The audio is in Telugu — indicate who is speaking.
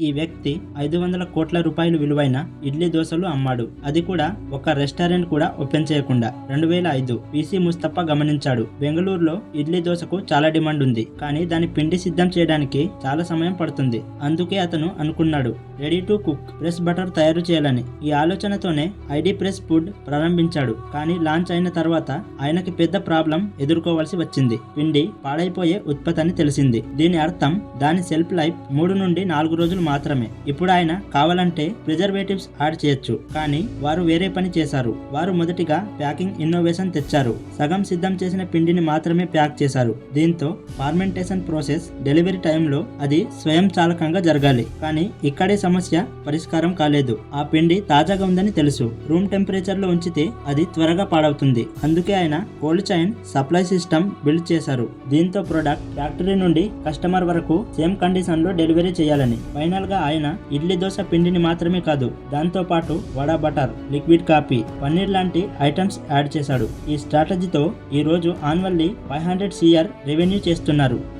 Speaker 1: ఈ వ్యక్తి ఐదు వందల కోట్ల రూపాయలు విలువైన ఇడ్లీ దోశలు అమ్మాడు. అది కూడా ఒక రెస్టారెంట్ కూడా ఓపెన్ చేయకుండా. రెండు వేల ఐదు పిసి ముస్తఫా గమనించాడు. బెంగళూరులో ఇడ్లీ దోశకు చాలా డిమాండ్ ఉంది. కానీ దాని పిండి సిద్ధం చేయడానికి చాలా సమయం పడుతుంది. అందుకే అతను అనుకున్నాడు ready to cook. Fresh butter తయారు చేయాలని. ఈ ఆలోచనతోనే ఐడి ప్రెస్ ఫుడ్ ప్రారంభించాడు. కానీ లాంచ్ అయిన తర్వాత ఆయనకి పెద్ద ప్రాబ్లం ఎదుర్కోవాల్సి వచ్చింది. పిండి పాడైపోయే ఉత్పత్తి అని తెలిసింది. దీని అర్థం దాని సెల్ఫ్ లైఫ్ మూడు నుండి నాలుగు రోజులు మాత్రమే. ఇప్పుడు ఆయన కావాలంటే ప్రిజర్వేటివ్స్ యాడ్ చేయొచ్చు. కానీ వారు వేరే పని చేశారు. వారు మొదటిగా ప్యాకింగ్ ఇన్నోవేషన్ తెచ్చారు. సగం సిద్ధం చేసిన పిండిని మాత్రమే ప్యాక్ చేశారు. దీంతో ఫార్మెంటేషన్ ప్రాసెస్ డెలివరీ టైంలో అది స్వయం చాలకంగా జరగాలి. కానీ ఇక్కడే సమస్య పరిష్కారం కాలేదు. ఆ పిండి తాజాగా ఉందని తెలుసు. రూమ్ టెంపరేచర్లో ఉంచితే అది త్వరగా పాడవుతుంది. అందుకే ఆయన cold chain supply system build చేశారు. దీంతో ప్రొడక్ట్ ఫ్యాక్టరీ నుండి కస్టమర్ వరకు సేమ్ కండిషన్లో డెలివరీ చేయాలని. పైన గా ఆయన ఇడ్లీ దోశ పిండిని మాత్రమే కాదు దాంతో పాటు vada butter liquid coffee paneer లాంటి ఐటమ్స్ యాడ్ చేశాడు. ఈ స్ట్రాటజీతో ఈ రోజు annually five hundred CR revenue చేస్తున్నారు.